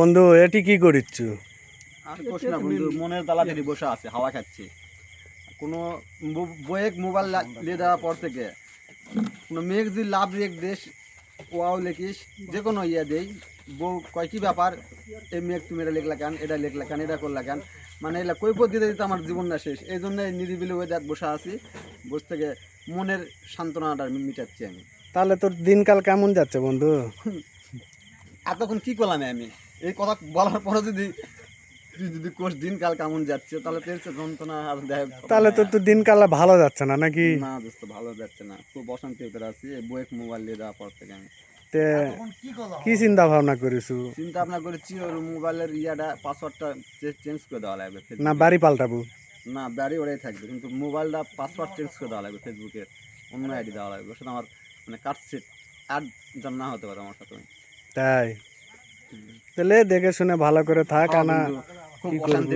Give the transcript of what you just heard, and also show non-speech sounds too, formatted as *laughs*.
বন্ধু এটি কি করিচ্ছ? আর কোশ না বন্ধু মনের তালাতে বসে আছে হাওয়া খাচ্ছে। কোনো বইয়ে মোবাইল নিয়ে দেওয়ার পর থেকে কোনো মেঘ যদি লাভ রেখ দেশ ওয়াও লেখিস যে কোনো ইয়ে দেই। বউ কয় কি ব্যাপার? এই মেঘ তুমি এটা লেখলা কেন? এটা লেখলা কেন? এটা করলা কেন? মানে এগুলা কৈফত দিতে দিতে আমার জীবনটা শেষ। এই জন্য নিরিবিলি ওয়েদার বসে আছি। বসে থেকে মনের সান্ত্বনাটা মিটাচ্ছি আমি। তাহলে তোর দিনকাল কেমন যাচ্ছে বন্ধু? *laughs* এতক্ষণ কি করলাম আমি? এই কথা বলার পরে যদি তুই যদি কোষ দিনকাল কেমন যাচ্ছে তাহলে তো এর যন্ত্রণা আর দেখ তাহলে তোর তো দিনকাল ভালো যাচ্ছে না নাকি? না দোস্ত ভালো যাচ্ছে না। খুব অশান্তি ভিতরে আছি এই বইয়ের মোবাইল নিয়ে দেওয়ার পর থেকে আমি। তে কি চিন্তা ভাবনা করিস? চিন্তা ভাবনা করেছি ওর মোবাইলের ইয়াটা পাসওয়ার্ডটা চেঞ্জ করে দেওয়া লাগবে না বাড়ি পাল্টাবো। না বাড়ি ওরাই থাকবে কিন্তু মোবাইলটা পাসওয়ার্ড চেঞ্জ করে দেওয়া লাগবে ফেসবুকে অন্য আইডি দেওয়া লাগবে সাথে আমার মানে কাটসিট অ্যাড যেন না হতে পারে আমার সাথে। তাই তাহলে দেখে শুনে ভালো করে থাক হ্যাঁ আনা কি করব?